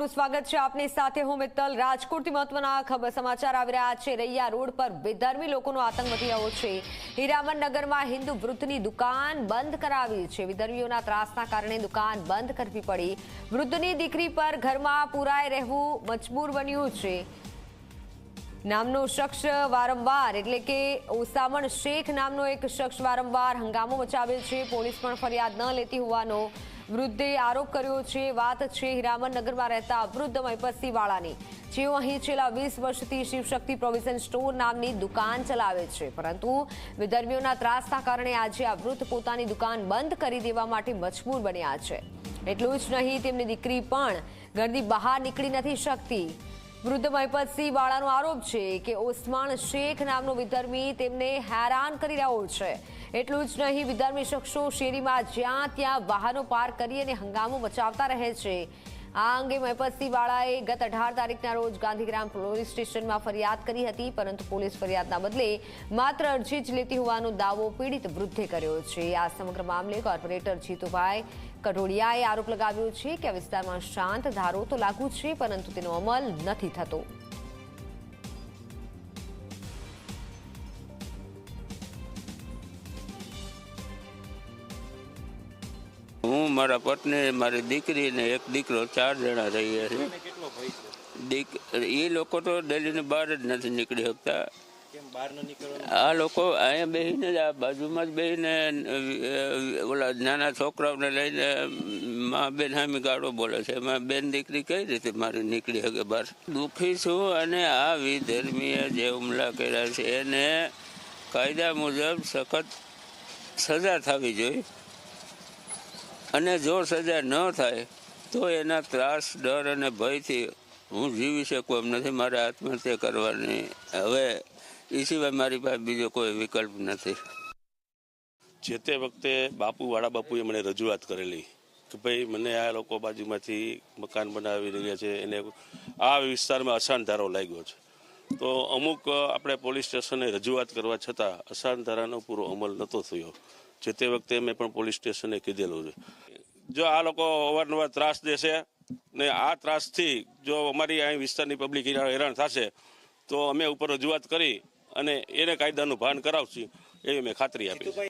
આપનું સ્વાગત છે. આપની સાથે હું મિત્તલ. રાજકોટથી મહત્વના ખબર સમાચાર આવી રહ્યા છે. રૈયા રોડ પર બેધર્મી લોકોનો આતંક વધી રહ્યો છે. હીરામન નગરમાં હિન્દુ વૃદ્ધની દુકાન બંધ કરાવી છે. વિધર્મીઓના ત્રાસના કારણે દુકાન બંધ કરવી પડી. વૃદ્ધની દીકરી પર ઘરમાં પુરાઈ રહેવું મજબૂર બન્યું છે. નામનો શખ્સ વારંવાર, એટલે કે ઓસામણ શેખ નામનો એક શખ્સ વારંવાર હંગામો મચાવે છે. પોલીસ પણ ફરિયાદ ન લેતી હોવાનો વૃદ્ધે આરોપ કર્યો છે. વાત છે હીરામન નગરમાં રહેતા વૃદ્ધ મહિપતસિંહ વાળાની. જેઓ અહીં છેલ્લા વીસ વર્ષથી શિવશક્તિ પ્રોવિઝન સ્ટોર નામની દુકાન ચલાવે છે. પરંતુ વિધર્મીઓના ત્રાસના કારણે આજે આ વૃદ્ધ પોતાની દુકાન બંધ કરી દેવા માટે મજબૂર બન્યા છે. એટલું જ નહીં, તેમની દીકરી પણ ઘરની બહાર નીકળી નથી શકતી. વૃદ્ધ મહિપતસિંહ વાળાનો આરોપ છે કે ઓસ્માન શેખ નામનો વિધર્મી તેમને હેરાન કરી રહ્યો છે. એટલું જ નહીં, વિધર્મી શખ્સો શેરીમાં જ્યાં ત્યાં વાહનો પાર્ક કરી અને હંગામો મચાવતા રહે છે. આ અંગે મહિપતસિંહ વાળાએ ગત અઢાર તારીખના રોજ ગાંધીગ્રામ પોલીસ સ્ટેશનમાં ફરિયાદ કરી હતી, પરંતુ પોલીસ ફરિયાદના બદલે માત્ર અરજી જ લેતી હોવાનો દાવો પીડિત વૃદ્ધે કર્યો છે. આ સમગ્ર મામલે કોર્પોરેટર જીતુભાઈ કટોડિયાએ આરોપ લગાવ્યો છે કે આ વિસ્તારમાં શાંત ધારો તો લાગુ છે, પરંતુ તેનો અમલ નથી થતો. હું મારા પત્ની મારી દીકરી ને એક દીકરો ચાર જણા રહીએ છીએ. દીક એ લોકો તો દિલ્હીની બહાર જ નથી નીકળી શકતા. આ લોકો અહીંયા બેસીને જ આ બાજુમાં જ બેસીને ઓલા નાના છોકરાઓને લઈને મા બેન સામી ગાળો બોલે છે. એમાં બેન દીકરી કઈ રીતે મારી નીકળી શકે? બહાર દુઃખી છું અને આ વિધર્મીએ જે હુમલા કર્યા છે એને કાયદા મુજબ સખત સજા થવી જોઈએ. અને જો સજા ન થાય, તો એના ત્રાસ, ડર અને ભયથી હું જીવી શકું એમ નથી. મારે આત્મહત્યા કરવાની. હવે એ સિવાય મારી પાસે બીજો કોઈ વિકલ્પ નથી. જે તે વખતે બાપુ વાળા બાપુએ મને રજૂઆત કરેલી કે ભાઈ, મને આ લોકો બાજુમાંથી મકાન બનાવી રહ્યા છે. એને આ વિસ્તારમાં અશાંત ધારો લાગ્યો છે. તો અમુક આપણે પોલીસ સ્ટેશને રજૂઆત કરવા છતાં અસાન ધારાનો પૂરો અમલ નહોતો થયો. જે તે વખતે મેં પણ પોલીસ સ્ટેશને કીધેલું છે. જો આ લોકો અવારનવાર ત્રાસ દેશે ને આ ત્રાસથી જો અમારી અહીં વિસ્તારની પબ્લિક હેરાન થશે, તો અમે ઉપર રજૂઆત કરી અને એને કાયદાનું ભાન કરાવશું, એવી મેં ખાતરી આપી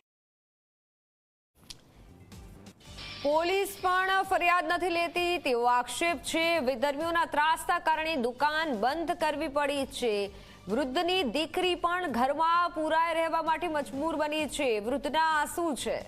પોલીસ પણ ફરિયાદ નથી લેતી. તેવો આક્ષેપ છે. વિધર્મીઓના ત્રાસના કારણે દુકાન બંધ કરવી પડી છે. વૃદ્ધની દીકરી પણ ઘરમાં પૂરાય રહેવા માટે મજબૂર બની છે. વૃદ્ધના આંસુ છે.